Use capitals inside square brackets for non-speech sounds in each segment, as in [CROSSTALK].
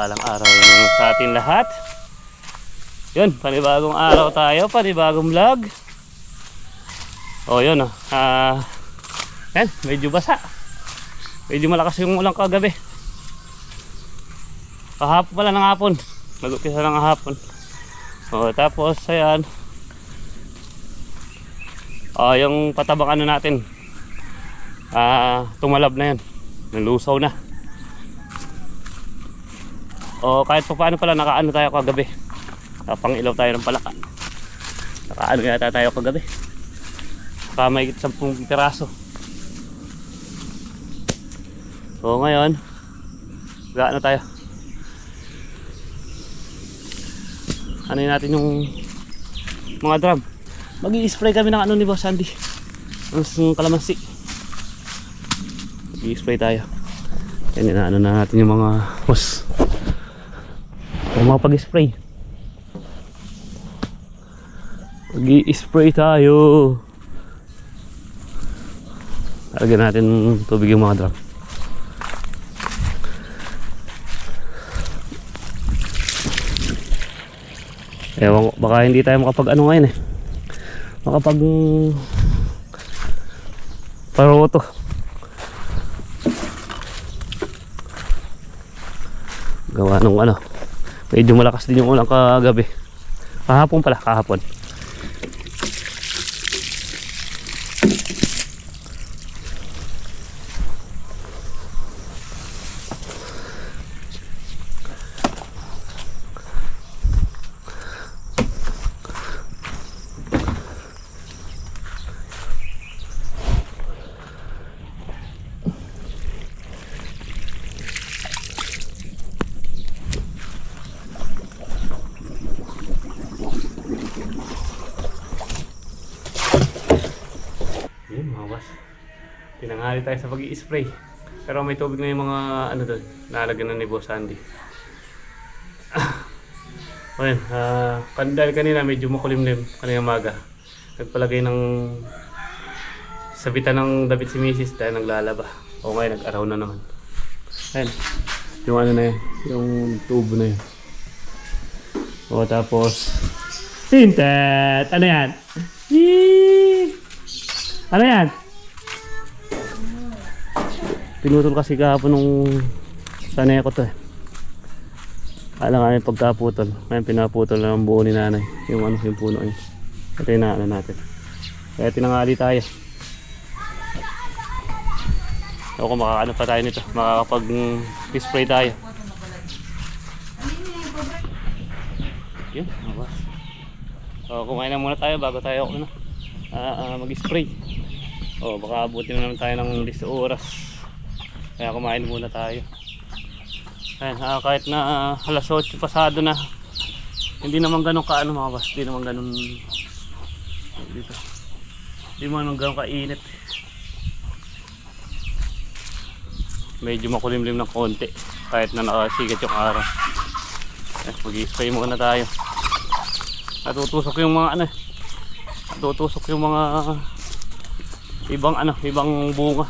Sumapagpalang araw sa atin lahat. Yun, panibagong araw tayo, panibagong vlog. O yun, oh. ah, yan, medyo basa. Medyo malakas yung ulang kagabi. Kahapon pala ng hapon. Nag-upisa ng hapon. O, tapos, ayan. O, yung patabang ano natin. Ah, tumalab na yan. Nalusaw na. O, kahit pa paano pala, nakaano tayo kagabi. Pang ilaw tayo ng palaka. Nakaano yata tayo kagabi. Baka may 10 piraso. So ngayon, gaano tayo? Ano natin yung mga drum. mag spray kami ng ano ni Boss Andy. Ang kalamansi. mag spray tayo. Yan na ano na natin yung mga hose. Kung mga pag-spray. mag spray tayo. Lagyan natin tubig yung mga drum. Ewan ko, baka hindi tayo makapag ano ngayon eh. Makapag paroto. Gawa nung ano. Medyo malakas din yung ulang kagabi. Kahapon pala, kahapon. Yun mga boss. Tinanghali tayo sa pag spray Pero may tubig na yung mga ano doon. Nalagyan na ni Boss Andy. [LAUGHS] Ayun, ah kan dahil kanina medyo makulimlim kanina maga. Nagpalagay ng sabitan ng damit si Mrs. dahil naglalaba. O ngayon, nag-araw na naman. Ayun, yung ano na yun, yung tubo na yun. O tapos, Tintet! Ano yan? Yee! Ano yan? Pinutol kasi kahapon nung sanay ko to eh. Alam nga yung pagkaputol. Ngayon pinaputol na ng buo ni nanay. Yung ano, yung puno yun. Ito yung naano natin. Kaya tinangali tayo. Ako kung makakaano pa tayo nito. Makakapag-spray tayo. Yun, mga boss. So, kumain na muna tayo bago tayo ano, ah, ah, mag-spray. Oh, baka abutin na naman tayo ng 10 oras. Kaya kumain muna tayo. Ayan, ah, kahit na ah, alas 8 pasado na, hindi naman ganun ka ano mga boss, hindi naman ganun dito. Hindi naman ganun kainit. Medyo makulimlim ng konti kahit na nakasigat yung araw. Eh, mag-spray muna tayo. Natutusok yung mga ano, natutusok yung mga ibang ano, ibang bunga.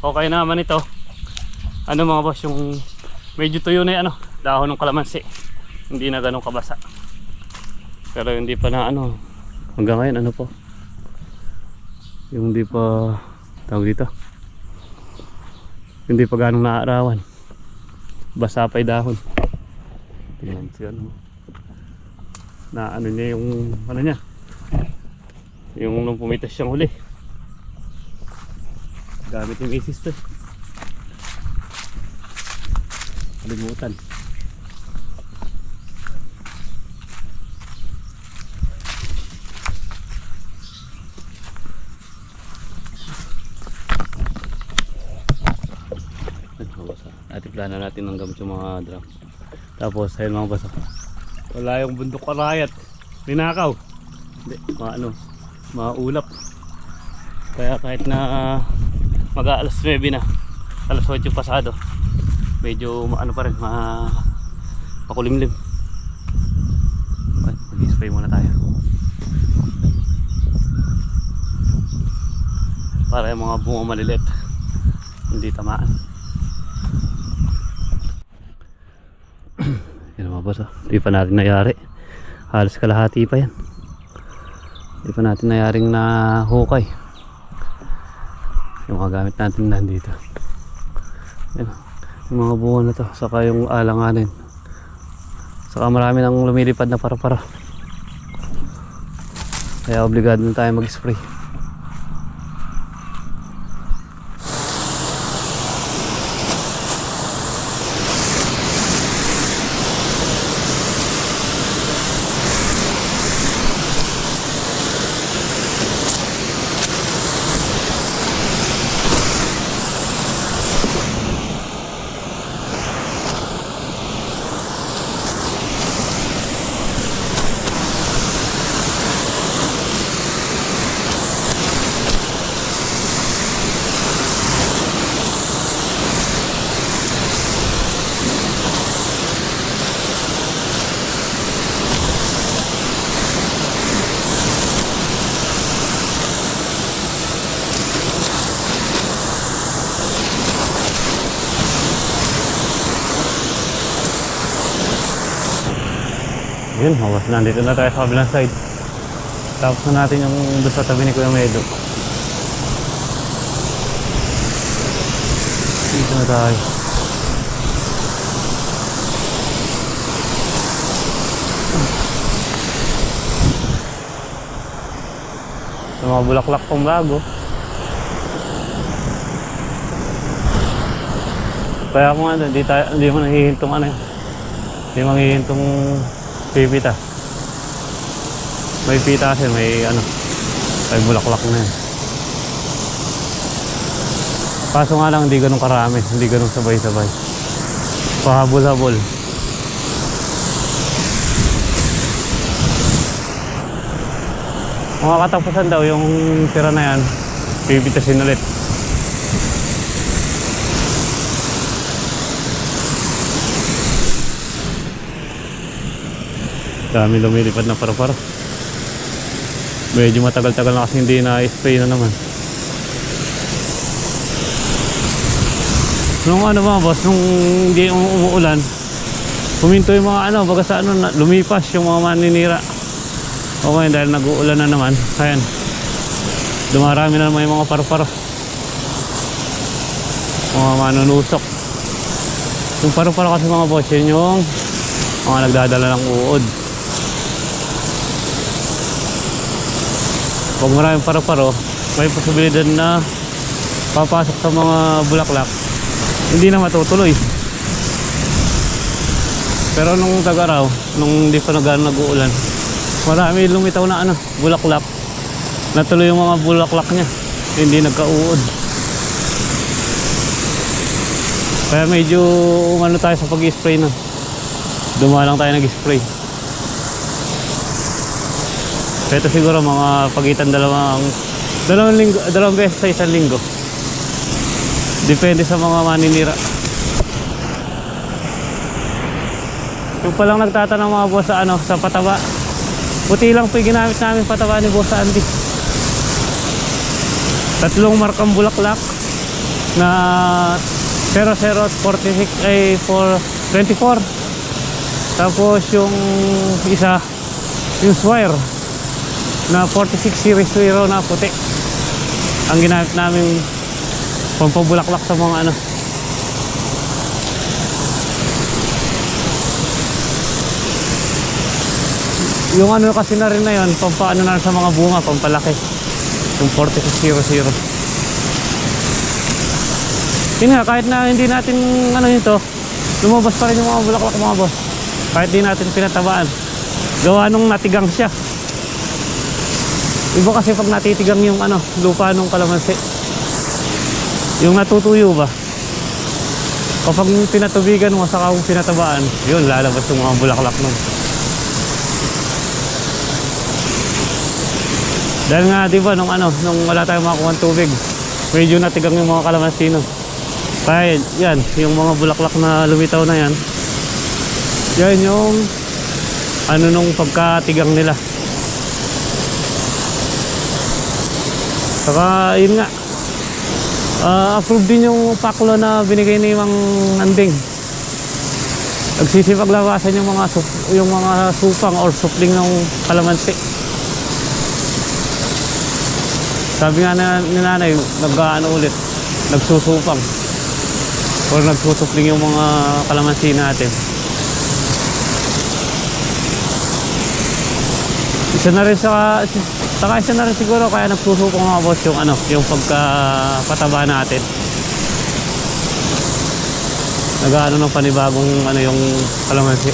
Okay naman ito. Ano mga boss, yung medyo tuyo na yung ano, dahon ng kalamansi. Hindi na ganun kabasa. Pero hindi pa na ano, hanggang ngayon ano po. Yung hindi pa tawag dito. Hindi pa ganong naaarawan. Basa pa yung dahon. Tingnan siya ano. Na ano niya yung ano niya. Yung nung pumitas siyang huli. Gamit yung isis to. Kalimutan. Ating plano natin ng gamit yung mga drum. Tapos ayun mga basa. Wala yung bundok karayat. Ninakaw. Hindi, mga ano, mga ulap. Kaya kahit na mag alas 9 na, alas 8 pasado, medyo ano pa rin, ma pakulimlim. Mag-spray muna tayo. Para yung mga bunga malilit. Hindi tamaan. [CLEARS THROAT] Yan mga boss oh. Hindi pa natin nayari. Halos kalahati pa yan. Hindi pa natin nayaring na hukay. Yung mga gamit natin nandito. Oh. Yung mga bunga na to. Saka yung alanganin. Saka marami nang lumilipad na para-para. Kaya obligado na tayo mag-spray. Yun, hawas nandito na tayo sa kabilang side. Tapos na natin yung doon sa tabi ni Kuya Medo. Dito na tayo. Sa mga bulaklak pang bago. Kaya kung ano, hindi, tayo, hindi mo nahihintong ano, hindi manghihintong pipita. May pita kasi may ano, may bulaklak na yan. Kaso nga lang hindi ganun karami, hindi ganun sabay-sabay. Pahabol-habol. Mga katapusan daw yung tira na yan, pipitasin ulit. Dami lumilipad na para-para. Medyo matagal-tagal na kasi hindi na-spray na naman. Nung ano mga boss, nung hindi um- umuulan, huminto yung mga ano, baga sa ano, lumipas yung mga maninira. Okay, dahil nag-uulan na naman, ayan. Dumarami na naman yung mga paru-paro. Mga manunusok. Yung paru-paro kasi mga boss, yun yung mga nagdadala ng uod. Pag maraming paru-paro, may posibilidad na papasok sa mga bulaklak, hindi na matutuloy. Pero nung tag-araw, nung hindi pa nag nag-uulan, marami lumitaw na ano, bulaklak. Natuloy yung mga bulaklak niya, hindi nagka-uod. Kaya medyo umano tayo sa pag-spray na. Dumalang tayo nag-spray. Ito siguro mga pagitan dalawang dalawang linggo, dalawang beses sa isang linggo. Depende sa mga maninira. Yung palang nagtatanong mga boss sa ano, sa pataba. Puti lang po yung ginamit namin pataba ni Boss Andy. Tatlong markang bulaklak na 0046 ay for 24. Tapos yung isa yung Swire na 46 0 na puti. Ang ginamit namin pampabulaklak sa mga ano. Yung ano kasi na rin na yun pampaano na sa mga bunga pampalaki. Yung 46 0 yun nga kahit na hindi natin ano nito lumabas pa rin yung mga bulaklak mga boss. Kahit di natin pinatabaan. Gawa nung natigang siya Iba kasi pag natitigang yung ano, lupa nung kalamansi. Yung natutuyo ba? Kapag pinatubigan mo saka kung pinatabaan, yun lalabas yung mga bulaklak nun. Dahil nga 'di ba nung ano, nung wala tayong makuha tubig, medyo natigang yung mga kalamansi nun. Kaya yan, yung mga bulaklak na lumitaw na yan, yan yung ano nung pagkatigang nila. Saka yun nga Ah, approved din yung paklo na binigay ni Mang Anding. Nagsisipaglabasan yung mga sup, yung mga supang or supling ng kalamansi. Sabi nga na, ni nanay, nag-ano ulit, nagsusupang. Or nagsusupling yung mga kalamansi natin. Isa na rin sa saka isa na rin siguro kaya nagsusupong mga boss yung ano, yung pagkapataba natin. Nag-ano ng panibagong ano yung kalamansi.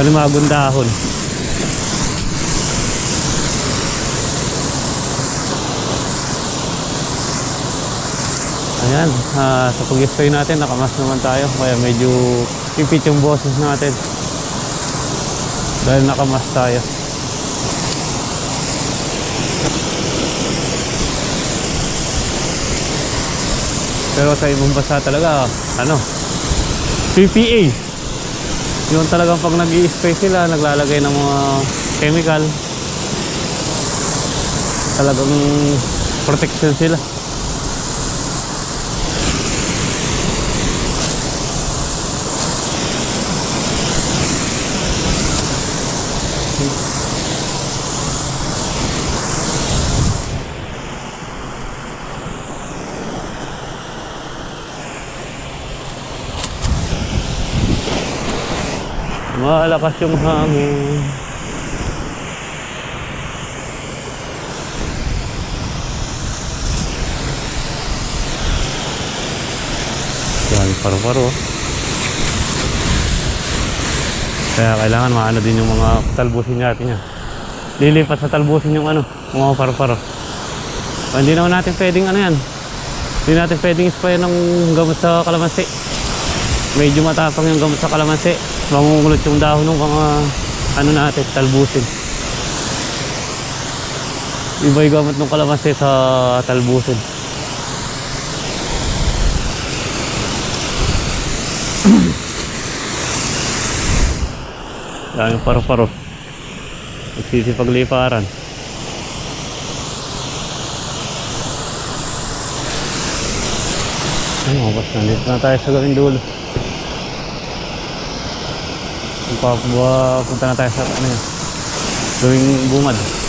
Panibagong dahon. Ayan, ah, sa pag-spray natin, nakamas naman tayo. Kaya medyo pipit yung boses natin. Dahil nakamas tayo. Pero sa ibang bansa talaga, ano, PPA. Yun talagang pag nag spray sila, naglalagay ng mga chemical. Talagang protection sila. Malakas yung hangin. Yan, paru-paro. Kaya kailangan maano din yung mga talbusin natin yan. Lilipat sa talbusin yung ano, mga paru-paro. Ah, Hindi naman natin pwedeng ano yan. Hindi natin pwedeng spray ng gamot sa kalamansi. Medyo matapang yung gamot sa kalamansi. Mangungulot yung dahon ng mga ano natin, talbusin. Iba yung gamot ng kalamansi sa talbusin. [CLEARS THROAT] Yung paro-paro. Nagsisipagliparan. Ay, mga boss, nandito na tayo sa gawing dulo. Bu- punta na tayo sa ano yun, gawing bungad.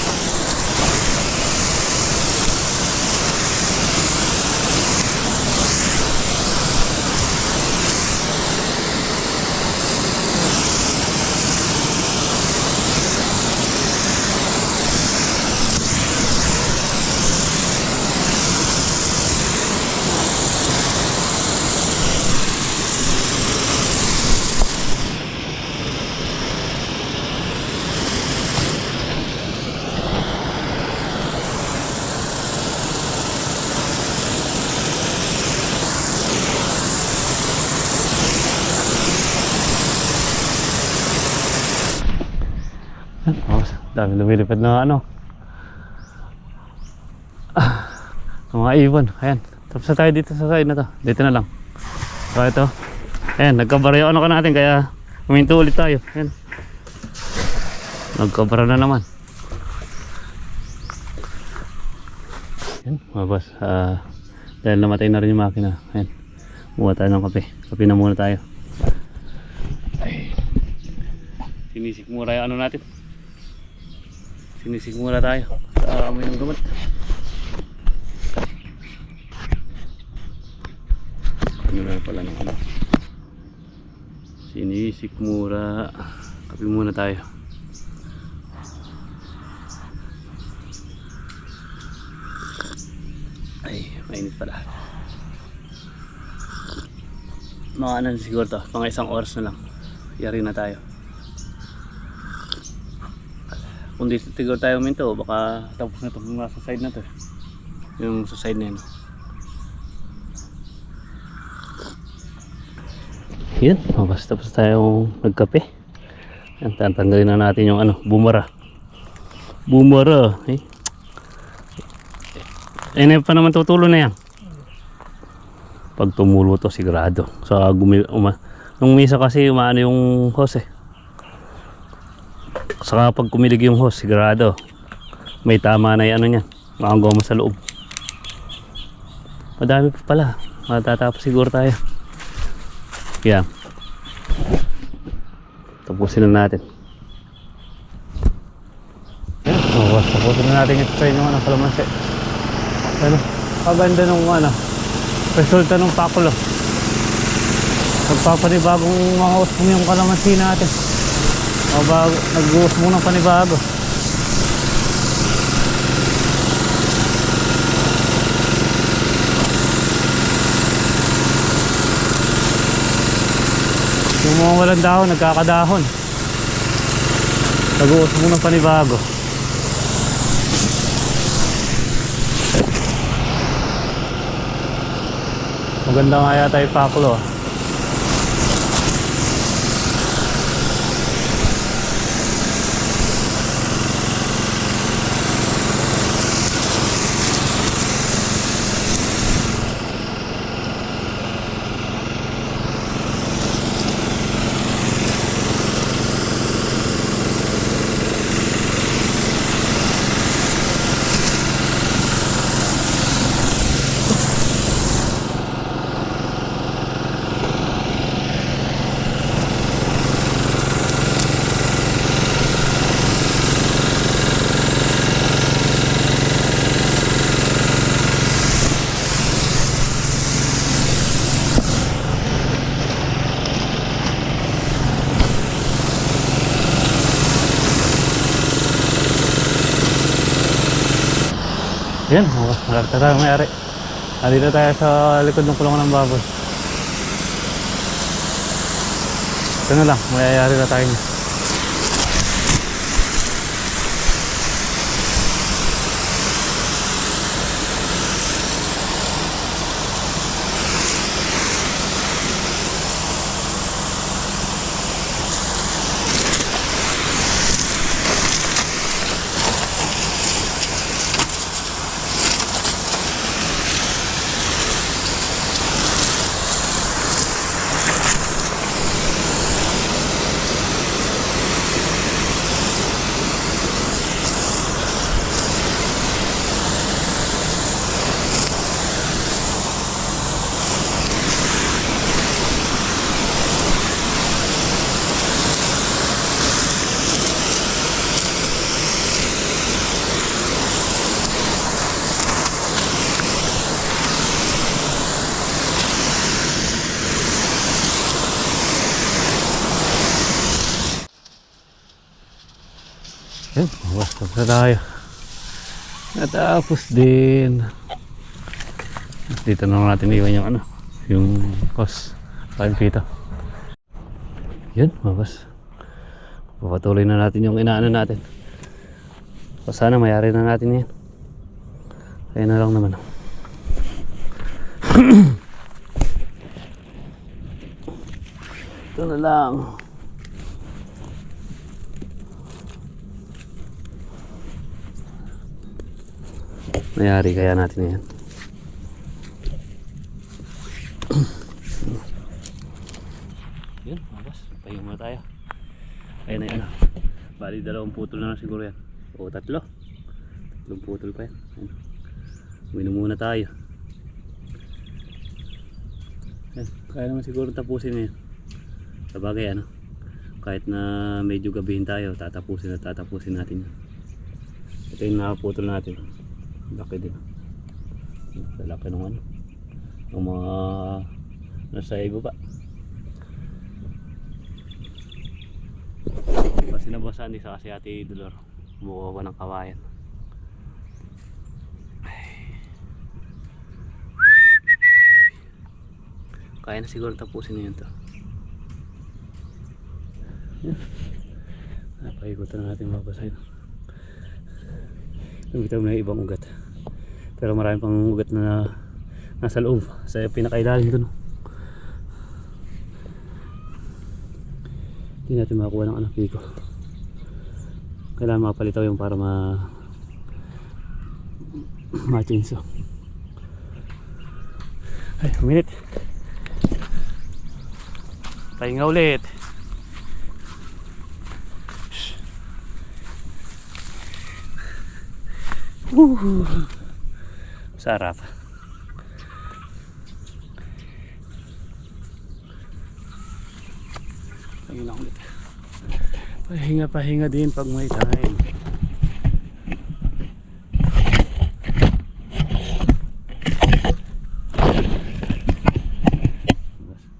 Oh, dami lumilipad na ano. Ah, mga ibon. Ayan. Tapos tayo dito sa side na to. Dito na lang. So ito. Ayan, nagkabaryo ano ka natin kaya huminto ulit tayo. Ayan. Nagkabara na naman. Ayan, mga boss. ah, dahil namatay na rin yung makina. Ayan. Muha tayo ng kape. Kape na muna tayo. Ay. Sinisik mura yung ano natin. Sinisigmura tayo sa amoy ng gamot. Ano na pala ng ano? Sinisikmura. Kape muna tayo. Ay, mainit pala. Mga ano siguro to, mga isang oras na lang. Yari na tayo. Kung di siguro tayo minto, baka tapos na ito nasa side na to. Yung sa side na yun. Yan, mabas tapos tayo nagkape. Yan, tatanggalin na natin yung ano, bumara. Bumara, eh. Eh, na pa naman tutulo na yan. Pag tumulo to, sigurado. Sa gumi, uma, nung misa kasi umaano yung hose eh. Saka pag kumilig yung hose, sigurado. May tama na yung ano niya. Makagawa mo sa loob. Madami pa pala. Matatapos siguro tayo. Kaya. Tapusin na natin. Oh, tapusin na natin ito sa inyo ano, kalamansi. Ano? Paganda nung ano. Resulta nung pakulo. Nagpapanibagong mga usbong yung kalamansi natin. O bago, nag-uusbong ng panibago. Yung mga walang dahon, nagkakadahon. Nag-uusbong ng panibago. Maganda nga yata yung paklo. ah. Yan, malakta tayo mayari. Nandito tayo sa likod ng kulungan ng baboy. Ito na lang, mayayari na tayo niya. Yan, basta na tayo. Natapos din. Dito na natin iwan yung ano, yung kos. Kain pita. Yan, mabas. Papatuloy na natin yung inaano natin. O sana mayari na natin yan. Kaya na lang naman. [CLEARS THROAT] Ito na lang. Mayari kaya natin yan. Yun, mabas. Pahinga muna tayo. Ayun na yan. Bali, dalawang putol na lang siguro yan. O tatlo. Tatlong putol pa yan. Ayun. Uminom muna tayo. Yan. Kaya naman siguro tapusin na yan. Sa bagay ano. Kahit na medyo gabihin tayo, tatapusin at tatapusin natin yan. Ito yung nakaputol natin. Laki din. Laki ng ano. Ng mga nasa ibaba. Kasi nabasan din sa kasi ate Dolor. Buko ko ng kawayan. Kaya na siguro tapusin na yun to. Yan. Napaikutan na natin mabasay. Nakita mo na ibang ugat. Pero marami pang ugat na nasa loob. Sa pinakailalim doon. Hindi natin makakuha ng anak ko. Kailangan mapalitaw yung para ma ma-chainsaw. Ay, uminit. Pahinga ulit. Woo sarap. Pahinga ulit. Pahinga pahinga din pag may time.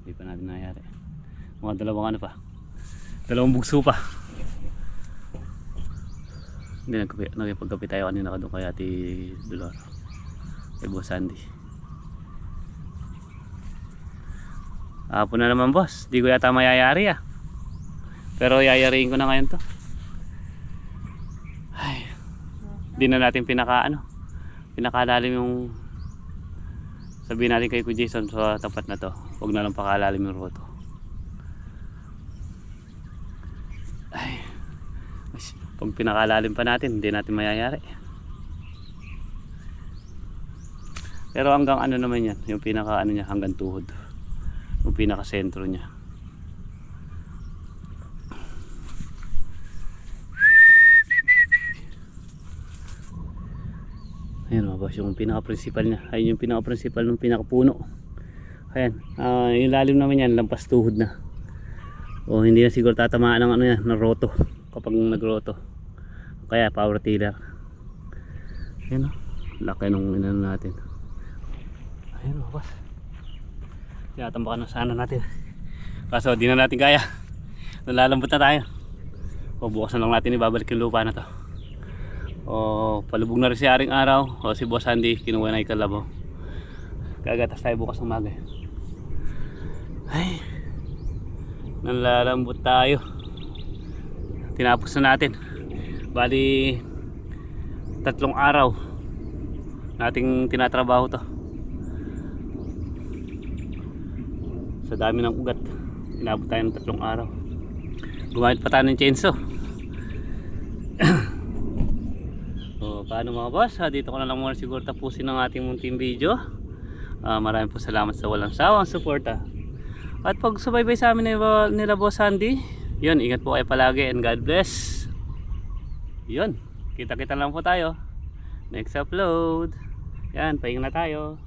Hindi pa natin nangyari. Mga dalawang ano pa? Dalawang bugso pa. Hindi nagpagkapi tayo kanina ka doon kaya ati Dolor Kay Boss Sandy. Hapon na naman boss. Di ko yata mayayari ah. Pero yayariin ko na ngayon to. Ay. Di na natin pinaka ano. Pinakalalim yung sabihin natin kay Kuya Jason sa tapat na to. Huwag na lang pakalalim yung roto. Ay. Pag pinakalalim pa natin, hindi natin mayayari. Pero hanggang ano naman yan, yung pinaka ano niya, hanggang tuhod. Yung pinaka sentro niya. Ayan mga boss, yung pinaka-principal niya. Ayun yung pinaka-principal ng pinaka-puno. Ayan, ah, yung lalim naman yan, lampas tuhod na. O hindi na siguro tatamaan ng ano yan, ng roto. Kapag nagroto. Kaya power tiller. Ayan o, laki nung inano natin. Ayan mga boss. Tinatambakan na sana natin. Kaso di na natin kaya. Nalalambot na tayo. O bukas na lang natin ibabalik yung lupa na to. O palubog na rin si Aring Araw. O si Boss Andy, kinuha na yung kalabaw. Gagatas tayo bukas ng maga. Ay. Nalalambot tayo. Tinapos na natin. Bali tatlong araw nating tinatrabaho to. Sa dami ng ugat. Inabot tayo ng tatlong araw. Gumamit pa tayo ng chainsaw. [COUGHS] so, paano mga boss? Ha, dito ko na lang muna siguro tapusin ang ating munting video. Ah, maraming po salamat sa walang sawang suporta. At pag subaybay sa amin nila, nila Boss Sandy, yun, ingat po kayo palagi and God bless. Yun, kita-kita lang po tayo. Next upload. Yan, pahinga na tayo.